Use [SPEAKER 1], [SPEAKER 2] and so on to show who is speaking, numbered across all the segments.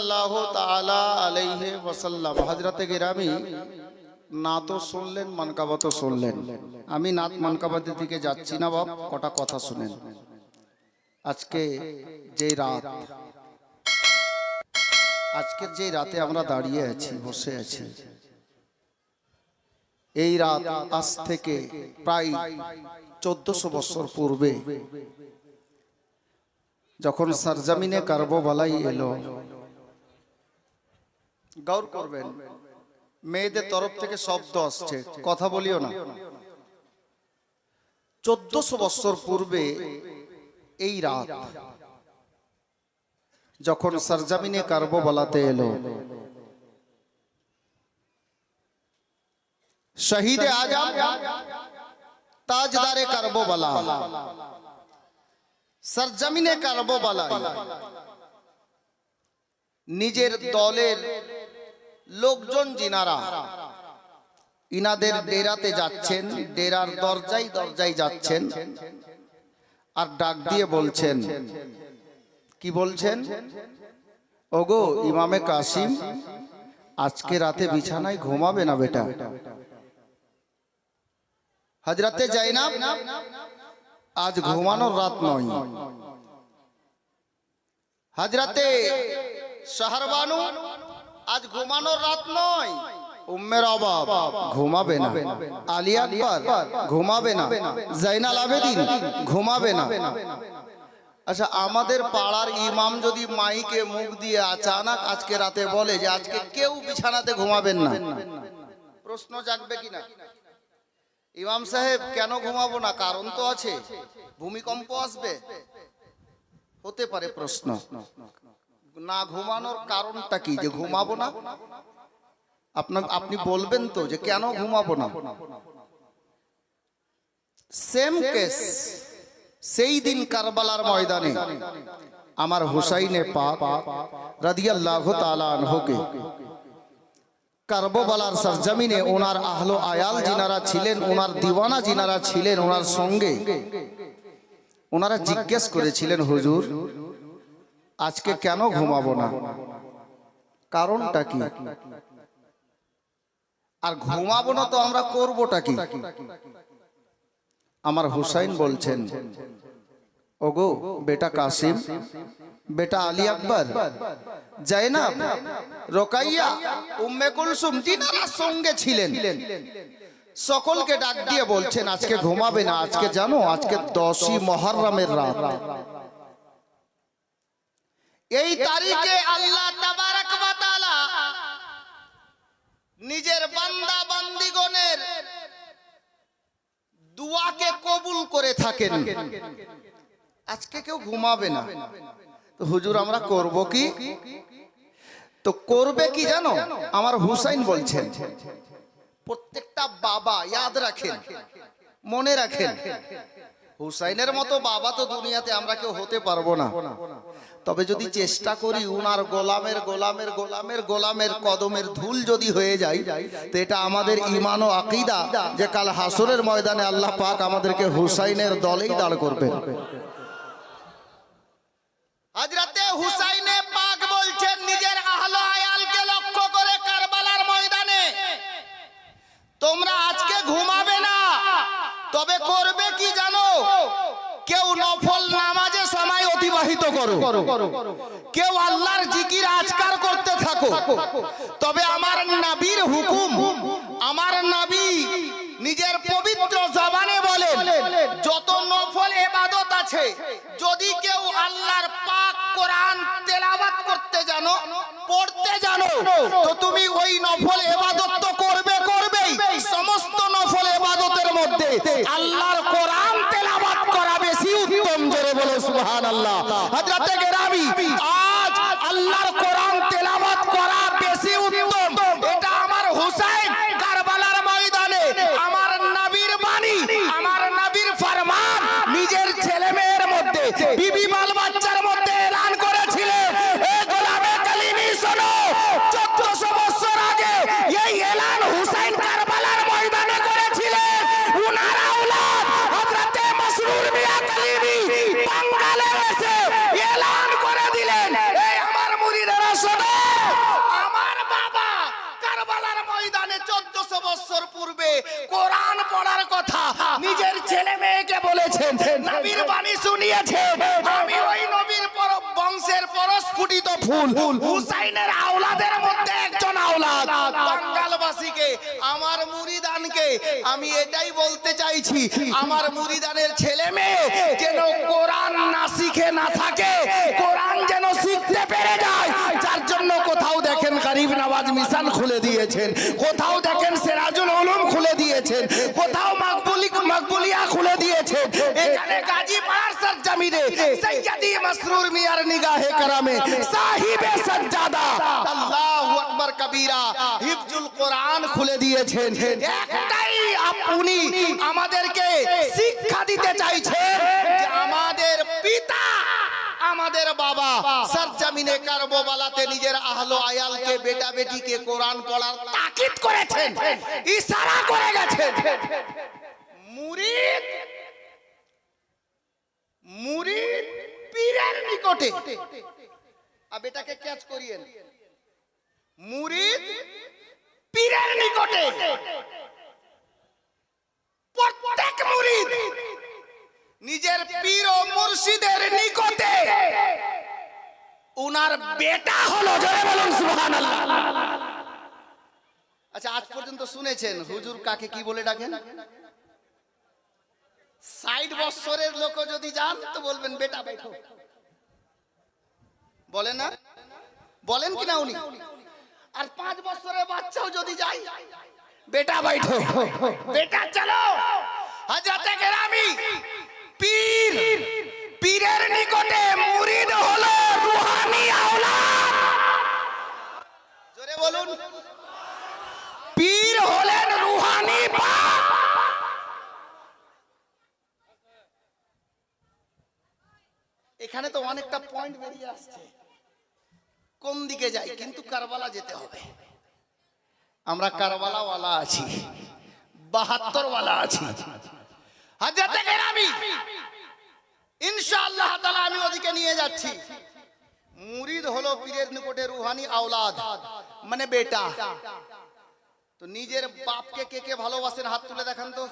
[SPEAKER 1] সাল্লাল্লাহু তাআলা আলাইহি ওয়াসাল্লাম। হযরতে গিরামি না তো শুনলেন মানকাবা তো শুনলেন। আমি নাত মানকাবাদের দিকে যাচ্ছি না বাপ, কটা কথা শুনেন। আজকে যে রাত আজকের যে রাতে আমরা দাঁড়িয়ে আছি, বসে আছি, এই রাত আজ থেকে প্রায় চোদ্দশো বছর পূর্বে, যখন সরজমিনে কার্বোবালাই এলো গৌর করবেন। মেয়েদের তরফ থেকে শব্দ আসছে। কথা বলিও না। চোদ্দশো বছর পূর্বে এই রাত যখন সরজমিনে কার্বোবালাতে এলো, শহীদে আজম তাজদারে কার্বোবালা। সরজমিনে কার্বোবালা নিজের দলের লোকজন জিনারা। ইনাদের ডেরাতে যাচ্ছেন, ডেরার দরজায় দরজায় যাচ্ছেন আর ডাক দিয়ে বলছেন, কি বলছেন? ওগো, ইমামে কাসিম, আজকে রাতে বিছানায় ঘুমাবে না বেটা। হাজরাতে যাই না আজ ঘুমানোর রাত নয়। হাজরাতে শাহরবানু আজ ঘুমানোর রাত নয়। উম্মের অবাব ঘুমাবে না। আলী আকবর, ঘুমাবে না। জাইনাল আবেদিন, ঘুমাবে না। আচ্ছা আমাদের পাড়ার ইমাম যদি মাইকে মুখ দিয়ে আচানক আজকে রাতে বলে যে আজকে কেউ বিছানাতে ঘুমাবেন না। প্রশ্ন জাগবে কিনা? ইমাম সাহেব, কেন ঘুমাবো না? কারণ তো আছে। ভূমিকম্প আসবে। হতে পারে প্রশ্ন। না ঘুমানোর কারণটা কি? যে ঘুমাবো না? আপনার আপনি বলবেন তো যে কেন ঘুমাবো না? সেম কেস সেই দিন কারবালার ময়দানে আমার হুসাইনে পাক রাদিয়াল্লাহু তাআলা আনহুকে কারবালার সরজমিনে ওনার আহলো আয়াল যিনারা ছিলেন ওনার দিওয়ানা যিনারা ছিলেন ওনার সঙ্গে ওনারা জিজ্ঞেস করেছিলেন হুজুর আজকে কেন ঘুমাবো না? কারণটা কি? আর ঘুমাবো না তো আমরা করবোটা কি? আমার হুসাইন বলছেন ওগো বেটা কাসিম বেটা আলী আকবর জাইনাব রোকাইয়া উম্মে কুলসুম যিনারা সঙ্গে ছিলেন। সকলকে ডাক দিয়ে বলছেন আজকে ঘুমাবে না আজকে জানো আজকে দশই মহরমের রাত। এই তারিখে আল্লাহ তাবারাক ওয়া তাআলা নিজের বান্দা বান্দিগণের দুয়াকে কবুল করে থাকেন। আজকে কেউ ঘুমাবে না। তো হুজুর আমরা করব কি? তো করবে কি জানো? আমার হুসাইন বলছেন প্রত্যেকটা বাবা ইয়াদ রাখেন মনে রাখেন। হুসাইনের মতো বাবা তো দুনিয়াতে আমরা কেউ হতে পারব না। তবে যদি চেষ্টা করি উনার গোলামের গোলামের গোলামের গোলামের কদমের ধুল যদি হয়ে যায় তো এটা আমাদের ইমান ও আকিদা যে কাল হাসরের ময়দানে আল্লাহ পাক আমাদেরকে হুসাইনের দলেই দাঁড় করবেন। হযরতে হুসাইনে পাক বলছেন নিজের আহলো আয়ালকে লক্ষ্য করে কারবালার ময়দানে। তোমরা আজকে ঘুমাবে না। তবে করবে কি জানো? কেউ নফল সময় অতিবাহিত করো। কেউ আল্লাহর জিকির আজকার করতে থাকো। তবে আমার নবীর হুকুম, আমার নবী নিজের পবিত্র জবানে বলেন, যত নফল এবাদত আছে, যদি কেউ আল্লাহর পাক কোরআন তেলাওয়াত করতে জানো, পড়তে জানো, তো তুমি ওই নফল এবাদত তো করবে করবেই, সমস্ত নফল এবাদতের মধ্যে আল্লাহর কোরআন জোরে বলো সুবহানাল্লাহ। হযরতে গেরামি আজ আল্লাহর মেয়েকে নবীর বাণী শুনিয়েছেন। আমি ওই নবীর বংশের পরস্ফুটিত ফুল। হুসাইনের আওলাদের মধ্যে একজন আওলাদ। আমার মুরিদানকে আমি এটাই বলতে চাইছি আমার মুরিদানের ছেলে মেয়ে যেন কোরআন না শিখে না থাকে কোরআন যেন শিখতে পেরে যায় যার জন্য কোথাও দেখেন গরিব নওয়াজ মিশন খুলে দিয়েছেন কোথাও দেখেন সেরাজুল উলুম খুলে দিয়েছেন কোথাও মাকবুলি মাকবুলিয়া খুলে দিয়েছেন সরজমিনে সৈয়দি মাসরুর মিয়ার নিগাহে কারামে। সাহিবে সজ্জাদা। আল্লাহু আকবার কবীরা হিফজুল কোরআন খুলে দিয়েছেন। একটাই আপনি আমাদেরকে শিক্ষা দিতে চাইছেন যে আমাদের পিতা আমাদের বাবা সরজমিনে কারবালাতে নিজের আহলো আয়ালকে বেটা বেটিকে কোরআন পড়ার তাকিদ করেছেন ইশারা করে গেছেন। মুরিদ মুরিদ পীরের নিকটে। আর বেটাকে ক্যাচ করিয়েন। মুরিদ পীরের নিকটে। প্রত্যেক মুরিদ নিজের পীর ও মুর্শিদের নিকটে। উনার বেটা হলো জয় বলুন, সুবহানাল্লাহ। আচ্ছা আজ পর্যন্ত শুনেছেন, হুজুর কাকে কি বলে ডাকেন? ষাট বছরের লোক যদি যান তো বলবেন, বেটা, বেঠো। বলেন না? বলেন কি না উনি? আর পাঁচ বছরের বাচ্চাও যদি যায়, বেটা বাইঠো বেটা, চলো। হাজরাতে গেরামি পীর, পীরের নিকটে মুরিদ হলো রুহানি আওলাদ। জোরে বলুন পীর হলেন রুহানি বাপ এখানে তো অনেকটা পয়েন্ট বেরিয়ে আসছে। কোন দিকে যাই? কিন্তু কারবালা যেতে হবে। আমরা কারবালা ওয়ালা আছি। আছি মুরিদ রুহানি মানে বেটা। তো নিজের বাপকে কে কে ভালোবাসেন হাত তুলে দেখান তো।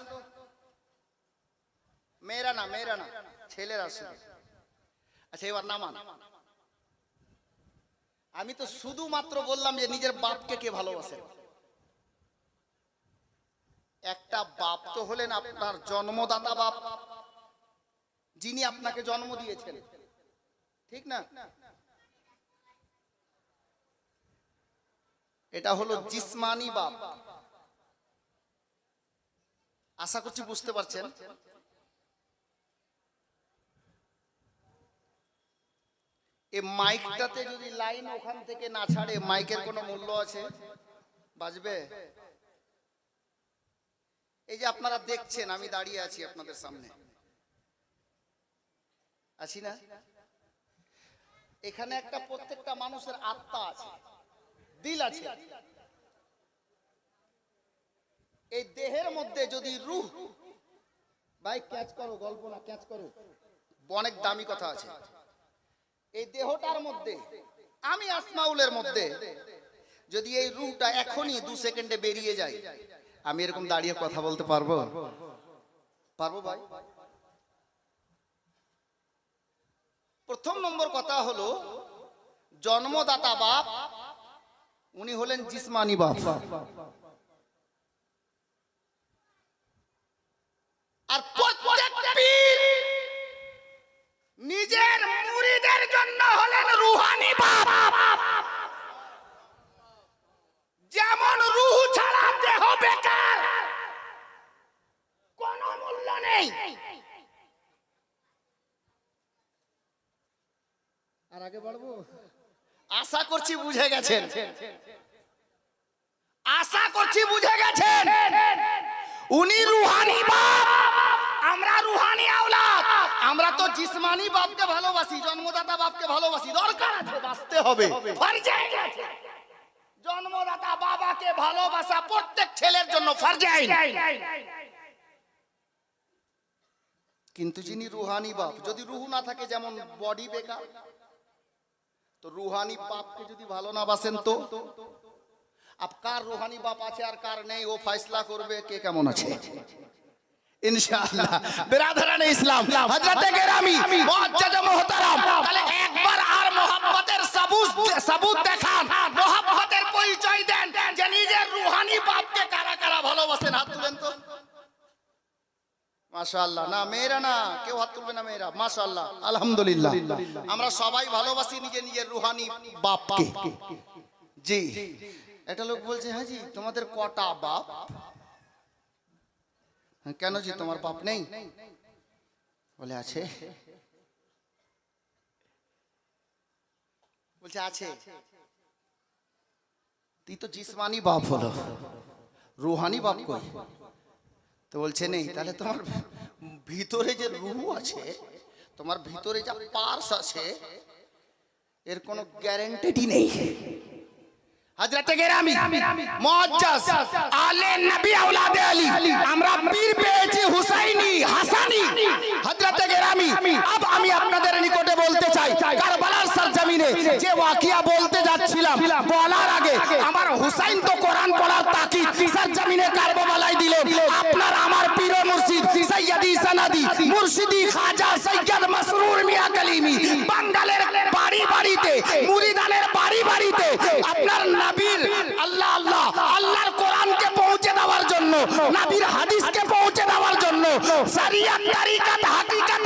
[SPEAKER 1] না না। ছেলেরা শুধু। আচ্ছা এবার নামান। আমি তো শুধুমাত্র বললাম যে নিজের বাপকে কে ভালোবাসেন একটা বাপ তো হলেন আপনার জন্মদাতা বাপ, যিনি আপনাকে জন্ম দিয়েছেন। ঠিক না? এটা হলো জিসমানি বাপ। আশা করছি বুঝতে পারছেন? এই মাইকটাতে যদি লাইন ওখান থেকে না ছাড়ে, মাইকের কোনো মূল্য আছে? বাজবে? এই যে আপনারা দেখছেন, আমি দাঁড়িয়ে আছি আপনাদের সামনে। আছি না? এখানে একটা প্রত্যেকটা মানুষের আত্মা আছে। দিল আছে। এই দেহের মধ্যে যদি রুহ, ভাই, ক্যাচ করো, গল্প না, ক্যাচ করো। অনেক দামি কথা আছে। এই দেহটার মধ্যে, আমি আসমাউলের মধ্যে, যদি এই রুহটা এখনই দু সেকেন্ডে বেরিয়ে যায়, আমি এরকম দাঁড়িয়ে কথা বলতে পারব? পারব ভাই? প্রথম নম্বর কথা হলো, জন্মদাতা বাপ, উনি হলেন জিসমানি বাপ। আর নিজের মুরিদের জন্য হলেন রুহানি বাপ যেমন রুহ ছাড়া দেহ বেকার কোন মূল্য নেই আর আগে বাড়বো? আশা করছি বুঝে গেছেন। আশা করছি বুঝে গেছেন। উনি রুহানি বাপ। আমরা রুহানি আওলাদ। আমরা তো জিসমানি বাপকে ভালোবাসি, জন্মদাতা বাপকে ভালোবাসি। দরকার আছে, বাঁচতে হবে। জন্মদাতা বাবাকে ভালোবাসা প্রত্যেক ছেলের জন্য ফরজাই কিন্তু যিনি রুহানি বাপ, যদি রুহু না থাকে, যেমন বডি বেকার তো রুহানি বাপকে যদি ভালো না বাসেন তো? আপ কার রুহানি বাপ আছে আর কার নেই? ও ফয়সলা করবে, কে কেমন আছে? ইনশাআল্লাহ। ইসলাম নিজের রুহানি বাপকে কারা কারা ভালোবাসেন? হাত তুলেন তো। মাশাআল্লাহ। না মেয়েরা না কেউ হাত তুলবে না মেয়েরা মাশাআল্লাহ। আলহামদুলিল্লাহ। আমরা সবাই ভালোবাসি নিজে নিজের রুহানি বাপকে। জি। একটা লোক বলছে হ্যাঁ জি তোমাদের কটা বাপ? হ্যাঁ, কেন জি তোমার বাপ নেই? বলে আছে। বলছে আছে। তুই তো জিসমানি বাপ হলো। রুহানি বাপ কই? তো বলছে নেই তাহলে তোমার ভিতরে যে রুহু আছে তোমার ভিতরে যা পার্স আছে এর কোনো গ্যারান্টি নেই। হযরত গেরামি, মুআজ্জাজ, আলে নবী আওলাদে আলী। আমরা পীর পেয়েছি হুসাইনি, হাসানি। হযরত গেরামি, আব আমি আপনাদের নিকটে বলতে চাই, কারবালার সরজমিনে যে ওয়াকিয়া বলতে যাচ্ছিলাম, বলার আগে আমার হুসাইন তো কোরআন পড়ার তাকিদ, সরজমিনে কারবালায় দিলেন। আপনার, আমার পীর মুর্শিদ সৈয়দি সনদি, মুর্শিদি খাজা সৈয়দ পৌঁছে দেওয়ার জন্য। সারিয়ার তারিকাত হাকিকা